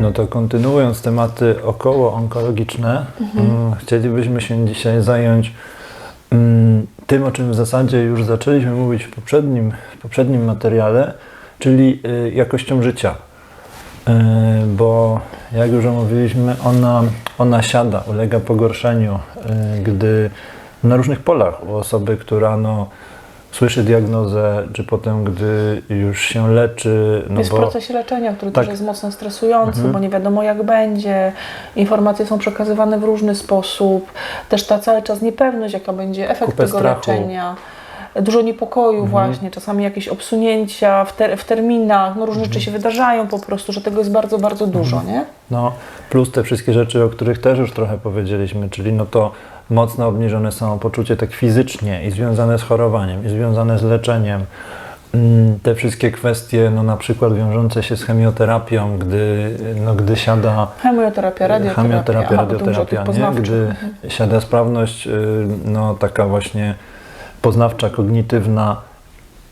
No to kontynuując tematy około onkologiczne, mm, chcielibyśmy się dzisiaj zająć mm, tym, o czym w zasadzie już zaczęliśmy mówić w poprzednim, w poprzednim materiale, czyli y, jakością życia. Y, bo jak już omówiliśmy, ona, ona siada, ulega pogorszeniu, y, gdy na różnych polach u osoby, która no, słyszy diagnozę, czy potem, gdy już się leczy. No jest bo, proces leczenia, który Tak. też jest mocno stresujący, Mhm. bo nie wiadomo jak będzie. Informacje są przekazywane w różny sposób. Też ta cały czas niepewność, jaka będzie efekt Kupę tego strachu. leczenia. Dużo niepokoju Mhm. właśnie, czasami jakieś obsunięcia w, ter- w terminach, no różne Mhm. rzeczy się wydarzają po prostu, że tego jest bardzo, bardzo dużo, nie? No, plus te wszystkie rzeczy, o których też już trochę powiedzieliśmy, czyli no to mocno obniżone samopoczucie tak fizycznie i związane z chorowaniem, i związane z leczeniem. Mm, Te wszystkie kwestie, no na przykład wiążące się z chemioterapią, gdy, no, gdy siada Chemioterapia, radioterapia. chemioterapia, radioterapia, nie? gdy Mhm. siada sprawność, y, no taka właśnie poznawcza, kognitywna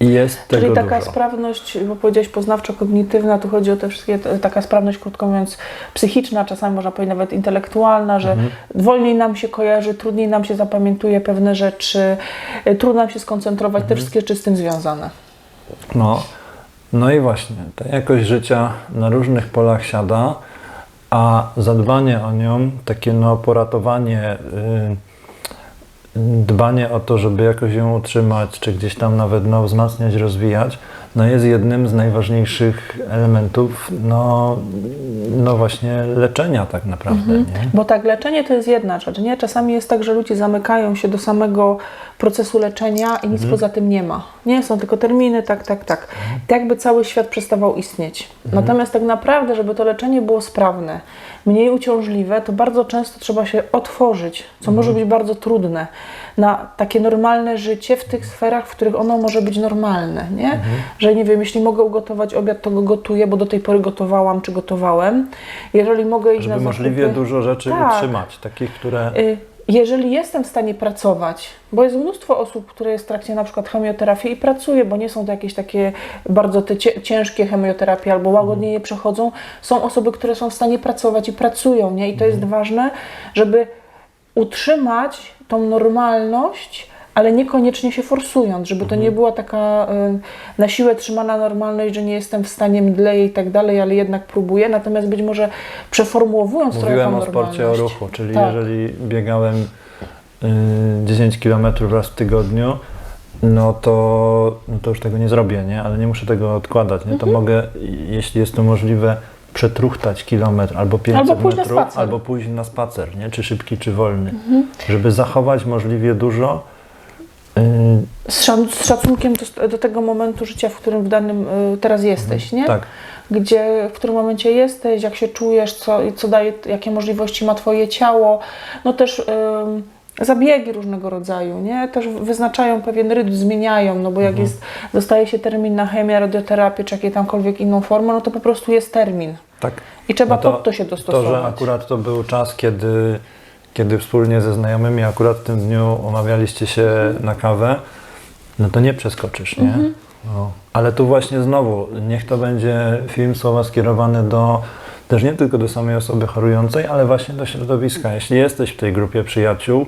jest Czyli tego taka dużo. sprawność, bo powiedziałeś poznawczo-kognitywna, tu chodzi o te wszystkie, taka sprawność, krótko mówiąc, psychiczna, czasami można powiedzieć nawet intelektualna, że Mhm. wolniej nam się kojarzy, trudniej nam się zapamiętuje pewne rzeczy, y, trudno nam się skoncentrować, Mhm. te wszystkie rzeczy z tym związane. No, no i właśnie, ta jakość życia na różnych polach siada, a zadbanie o nią, takie no poratowanie, y, dbanie o to, żeby jakoś ją utrzymać, czy gdzieś tam nawet no, wzmacniać, rozwijać, no jest jednym z najważniejszych elementów, no, no właśnie leczenia tak naprawdę, nie? Bo tak, leczenie to jest jedna rzecz, nie? Czasami jest tak, że ludzie zamykają się do samego procesu leczenia i nic poza tym nie ma. Nie, są tylko terminy, tak, tak, tak. Tak jakby cały świat przestawał istnieć. Natomiast tak naprawdę, żeby to leczenie było sprawne, mniej uciążliwe, to bardzo często trzeba się otworzyć, co może być bardzo trudne, na takie normalne życie w tych sferach, w których ono może być normalne, nie? Że nie wiem, jeśli mogę ugotować obiad, to go gotuję, bo do tej pory gotowałam czy gotowałem. Jeżeli mogę iść Żeby na możliwie zakupy, dużo rzeczy Tak. utrzymać, takich, które... Y, Jeżeli jestem w stanie pracować, bo jest mnóstwo osób, które jest w trakcie na przykład chemioterapii i pracuje, bo nie są to jakieś takie bardzo te ciężkie chemioterapie albo łagodnie je przechodzą, są osoby, które są w stanie pracować i pracują, nie? I to jest ważne, żeby utrzymać tą normalność, ale niekoniecznie się forsując, żeby to nie była taka y, na siłę trzymana normalność, że nie jestem w stanie mdleję i tak dalej, ale jednak próbuję. Natomiast być może przeformułowując trochę Mówiłem tą o sporcie, o ruchu, czyli Tak. jeżeli biegałem y, 10 km raz w tygodniu, no to, no to już tego nie zrobię, nie? ale nie muszę tego odkładać. Nie? To Mhm. mogę, jeśli jest to możliwe, przetruchtać kilometr albo 500 Albo metrów. Mhm. albo pójść na spacer, nie? czy szybki, czy wolny, żeby zachować możliwie dużo. y, Z, szacunkiem do, do tego momentu życia, w którym w danym y, teraz jesteś, nie? tak, Gdzie, w którym momencie jesteś, jak się czujesz, co, co daje, jakie możliwości ma Twoje ciało. No też zabiegi różnego rodzaju, nie? Też wyznaczają pewien rytm, zmieniają, no bo jak jest, dostaje się termin na chemię, radioterapię, czy jakiej tamkolwiek inną formę, no to po prostu jest termin. tak. I trzeba No to- pod to się To, dostosować. że akurat to był czas, kiedy, kiedy wspólnie ze znajomymi akurat w tym dniu umawialiście się na kawę, no to nie przeskoczysz, nie? Mhm. No. Ale tu właśnie znowu, niech to będzie film słowa skierowany do też nie tylko do samej osoby chorującej, ale właśnie do środowiska. Jeśli jesteś w tej grupie przyjaciół,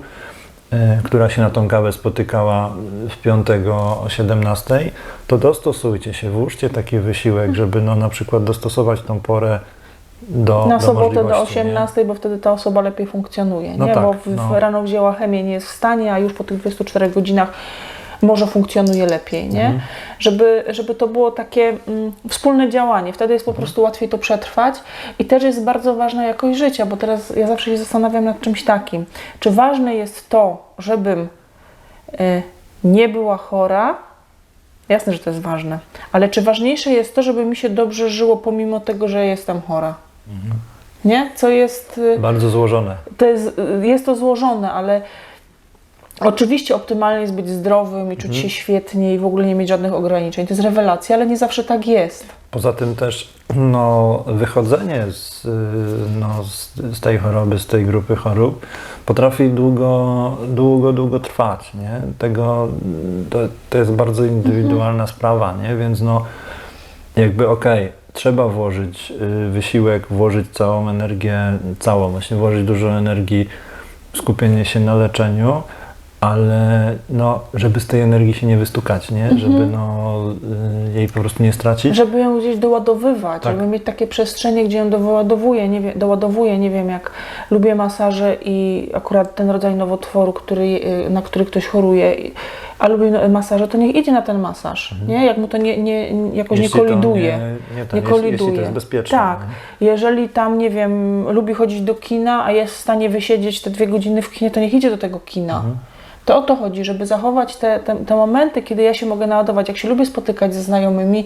y, która się na tą kawę spotykała w piątego o 17, to dostosujcie się, włóżcie taki wysiłek, żeby no, na przykład dostosować tą porę do Na do sobotę do możliwości, nie? 18, bo wtedy ta osoba lepiej funkcjonuje, No nie? tak, bo w, no. rano wzięła chemię, nie jest w stanie, a już po tych 24 godzinach może funkcjonuje lepiej, nie? Mhm. Żeby, żeby to było takie mm, wspólne działanie, wtedy jest po Mhm. prostu łatwiej to przetrwać i też jest bardzo ważna jakość życia, bo teraz ja zawsze się zastanawiam nad czymś takim, czy ważne jest to, żebym y, nie była chora, Jasne, że to jest ważne, ale czy ważniejsze jest to, żeby mi się dobrze żyło pomimo tego, że jestem chora? Mhm. Nie? Co jest. y, Bardzo złożone. To jest, y, jest to złożone, ale oczywiście optymalnie jest być zdrowym i czuć się świetnie i w ogóle nie mieć żadnych ograniczeń. To jest rewelacja, ale nie zawsze tak jest. Poza tym też no, wychodzenie z, y, no, z, z tej choroby, z tej grupy chorób potrafi długo, długo, długo trwać. Nie? Tego, to, to jest bardzo indywidualna sprawa, nie? więc no, jakby okej, trzeba włożyć y, wysiłek, włożyć całą energię, całą, właśnie włożyć dużo energii, skupienie się na leczeniu, ale no, żeby z tej energii się nie wystukać, nie? Żeby no, y, jej po prostu nie stracić. Żeby ją gdzieś doładowywać, Tak. żeby mieć takie przestrzenie, gdzie ją doładowuję, nie wiem, doładowuję, nie wiem, jak lubię masaże i akurat ten rodzaj nowotworu, który, y, na który ktoś choruje, a lubi no- masaże, to niech idzie na ten masaż, nie? Jak mu to nie, nie, jakoś nie Mhm. Jeśli to koliduje. Nie, nie, ten, nie jeśli, koliduje. jeśli to jest bezpieczne. Tak. nie? Jeżeli tam, nie wiem, lubi chodzić do kina, a jest w stanie wysiedzieć te dwie godziny w kinie, to niech idzie do tego kina. Mhm. To o to chodzi, żeby zachować te, te, te momenty, kiedy ja się mogę naładować. Jak się lubię spotykać ze znajomymi,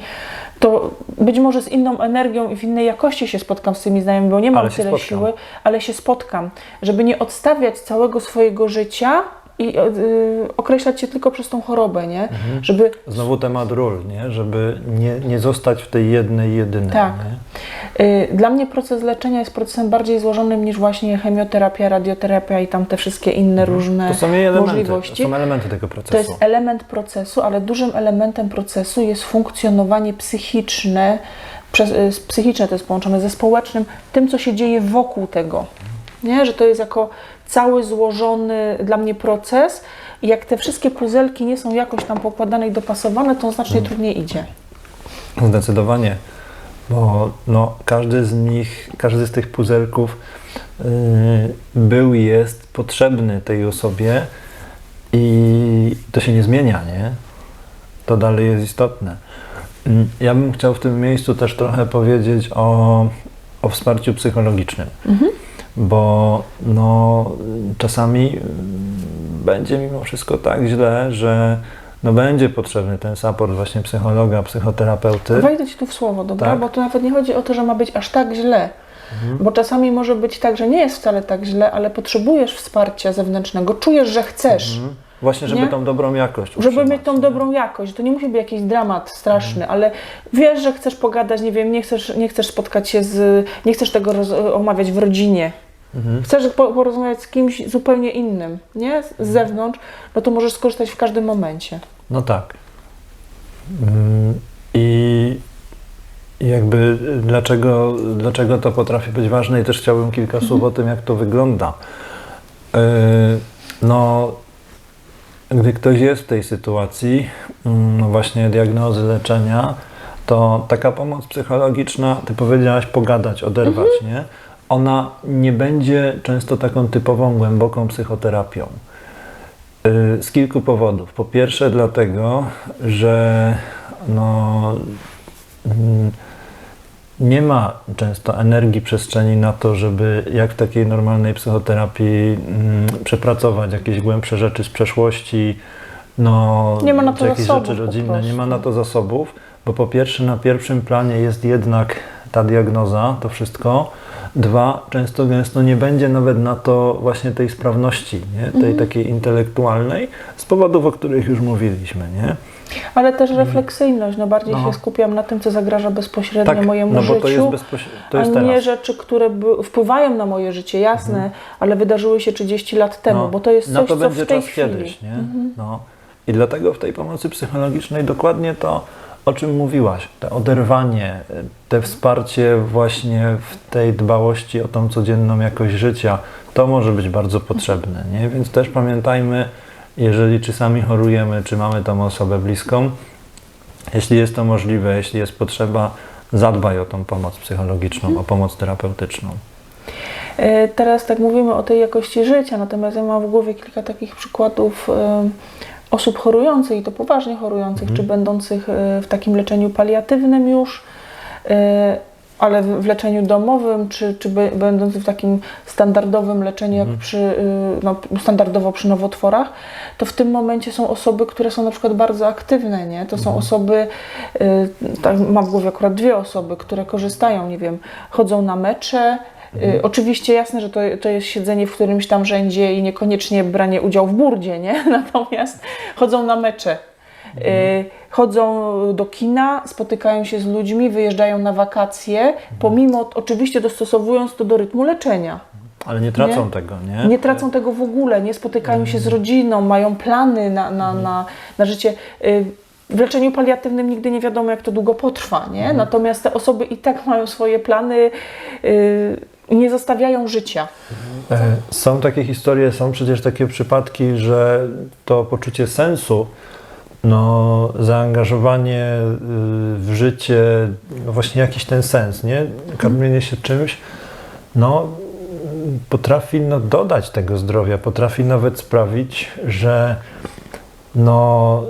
to być może z inną energią i w innej jakości się spotkam z tymi znajomymi, bo nie mam tyle spotkam. siły, ale się spotkam. Żeby nie odstawiać całego swojego życia i yy, określać się tylko przez tą chorobę, nie? Mhm. Żeby Znowu temat ról, nie? Żeby nie, nie zostać w tej jednej, jedynej. Tak. Nie? Y, Dla mnie proces leczenia jest procesem bardziej złożonym niż właśnie chemioterapia, radioterapia i tam te wszystkie inne różne To są elementy, możliwości. są elementy tego To procesu. jest element procesu, ale dużym elementem procesu jest funkcjonowanie psychiczne, przez, y, psychiczne to jest połączone ze społecznym, tym co się dzieje wokół tego. Nie? Że to jest jako cały złożony dla mnie proces i jak te wszystkie puzelki nie są jakoś tam pokładane i dopasowane, to znacznie Mm. trudniej idzie. Zdecydowanie, bo no, każdy z nich, każdy z tych puzelków yy, był i jest potrzebny tej osobie i to się nie zmienia, nie? To dalej jest istotne. Mm, Ja bym chciał w tym miejscu też trochę powiedzieć o, o wsparciu psychologicznym, bo no, czasami mm, będzie mimo wszystko tak źle, że no będzie potrzebny ten support właśnie psychologa, psychoterapeuty. Wejdę Ci tu w słowo, dobra? Tak. Bo tu nawet nie chodzi o to, że ma być aż tak źle. Bo czasami może być tak, że nie jest wcale tak źle, ale potrzebujesz wsparcia zewnętrznego, czujesz, że chcesz, Mhm. Właśnie, żeby Nie? tą dobrą jakość żeby utrzymać, mieć tą dobrą jakość. To nie musi być jakiś dramat straszny, ale wiesz, że chcesz pogadać, nie wiem, nie chcesz, nie chcesz spotkać się z, nie chcesz tego roz, omawiać w rodzinie. Mhm. Chcesz po, porozmawiać z kimś zupełnie innym, nie? Z z zewnątrz, no to możesz skorzystać w każdym momencie. No tak. Mm, I jakby y, dlaczego, dlaczego to potrafi być ważne i też chciałbym kilka słów o tym, jak to wygląda. Yy, No, gdy ktoś jest w tej sytuacji, mm, no właśnie diagnozy, leczenia, to taka pomoc psychologiczna, ty powiedziałaś pogadać, oderwać, nie? Ona nie będzie często taką typową, głęboką psychoterapią. Y, Z kilku powodów. Po pierwsze, dlatego, że no, mm, nie ma często energii, przestrzeni na to, żeby jak w takiej normalnej psychoterapii mm, przepracować jakieś głębsze rzeczy z przeszłości, no, Nie ma na czy to jakieś zasobów rzeczy rodzinne, nie ma na to zasobów, bo po pierwsze na pierwszym planie jest jednak ta diagnoza, to wszystko. Dwa, często gęsto nie będzie nawet na to właśnie tej sprawności, nie? tej Mhm. takiej intelektualnej, z powodów, o których już mówiliśmy, nie? Ale też refleksyjność, no bardziej No. się skupiam na tym, co zagraża bezpośrednio Tak, mojemu no życiu. to jest, bezpoś... to jest a nie teraz. rzeczy, które wpływają na moje życie, jasne, ale wydarzyły się 30 lat temu, No, bo to jest na coś, to co będzie w tej czas chwili. Mhm. kiedyś, nie? No. I dlatego w tej pomocy psychologicznej dokładnie to, o czym mówiłaś, to oderwanie, te wsparcie właśnie w tej dbałości o tą codzienną jakość życia, to może być bardzo potrzebne, nie? Więc też pamiętajmy, jeżeli czy sami chorujemy, czy mamy tą osobę bliską, jeśli jest to możliwe, jeśli jest potrzeba, zadbaj o tą pomoc psychologiczną, o pomoc terapeutyczną. E, Teraz tak mówimy o tej jakości życia, natomiast ja mam w głowie kilka takich przykładów e, osób chorujących i to poważnie chorujących, czy będących e, w takim leczeniu paliatywnym już, e, ale w leczeniu domowym, czy, czy będących w takim standardowym leczeniu, jak przy, e, no, standardowo przy nowotworach, to w tym momencie są osoby, które są na przykład bardzo aktywne, nie? To są osoby, e, tak, mam w głowie akurat dwie osoby, które korzystają, nie wiem, chodzą na mecze, Y, Oczywiście jasne, że to, to jest siedzenie w którymś tam rzędzie i niekoniecznie branie udziału w burdzie, nie? Natomiast chodzą na mecze. Y, chodzą do kina, spotykają się z ludźmi, wyjeżdżają na wakacje, pomimo oczywiście dostosowując to do rytmu leczenia. Ale nie tracą Nie? tego, nie? Nie tracą tego w ogóle, nie spotykają się z rodziną, mają plany na, na, na, na życie. Y, w leczeniu paliatywnym nigdy nie wiadomo, jak to długo potrwa, nie? Mhm. Natomiast te osoby i tak mają swoje plany, yy, nie zostawiają życia. E, Są takie historie, są przecież takie przypadki, że to poczucie sensu, no, zaangażowanie y, w życie, no właśnie jakiś ten sens, nie? Karmienie się czymś, no, potrafi no, dodać tego zdrowia, potrafi nawet sprawić, że no,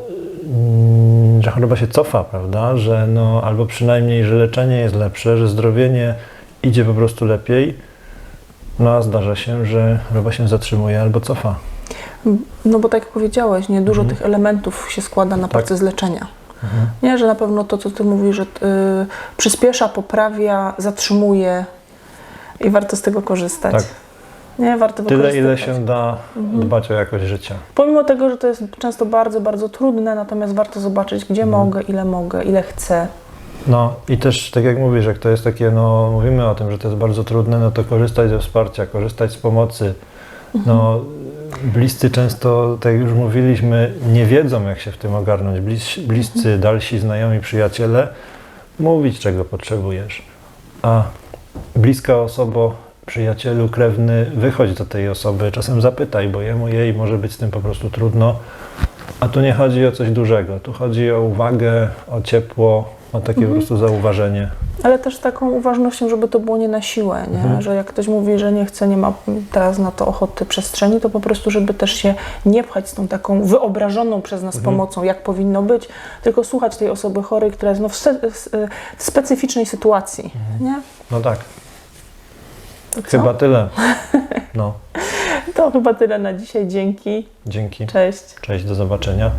mm, że choroba się cofa, prawda? Że no, albo przynajmniej, że leczenie jest lepsze, że zdrowienie idzie po prostu lepiej. No a zdarza się, że choroba się zatrzymuje albo cofa. No bo tak jak powiedziałeś, nie dużo Mhm. tych elementów się składa na Tak. proces leczenia. Nie, że na pewno to, co ty mówisz, że y, przyspiesza, poprawia, zatrzymuje i warto z tego korzystać. Tak. Nie, warto Tyle, ile wykorzystywać. się da dbać o jakość życia. Pomimo tego, że to jest często bardzo, bardzo trudne, natomiast warto zobaczyć, gdzie Mhm. mogę, ile mogę, ile chcę. No i też, tak jak mówisz, jak to jest takie, no mówimy o tym, że to jest bardzo trudne, no to korzystać ze wsparcia, korzystać z pomocy. No bliscy często, tak jak już mówiliśmy, nie wiedzą jak się w tym ogarnąć. Blis, bliscy, dalsi, znajomi, przyjaciele, mówić czego potrzebujesz. A bliska osoba, przyjacielu, krewny, wychodź do tej osoby, czasem zapytaj, bo jemu, jej może być z tym po prostu trudno. A tu nie chodzi o coś dużego, tu chodzi o uwagę, o ciepło, o takie po prostu zauważenie. Ale też taką uważnością, żeby to było nie na siłę, nie? Mhm. że jak ktoś mówi, że nie chce, nie ma teraz na to ochoty, przestrzeni, to po prostu, żeby też się nie pchać z tą taką wyobrażoną przez nas Mhm. pomocą, jak powinno być, tylko słuchać tej osoby chorej, która jest no, w, se- w specyficznej sytuacji. Nie? No tak, To, co? chyba tyle. No, to chyba tyle na dzisiaj. Dzięki. dzięki. Cześć. Cześć, do zobaczenia.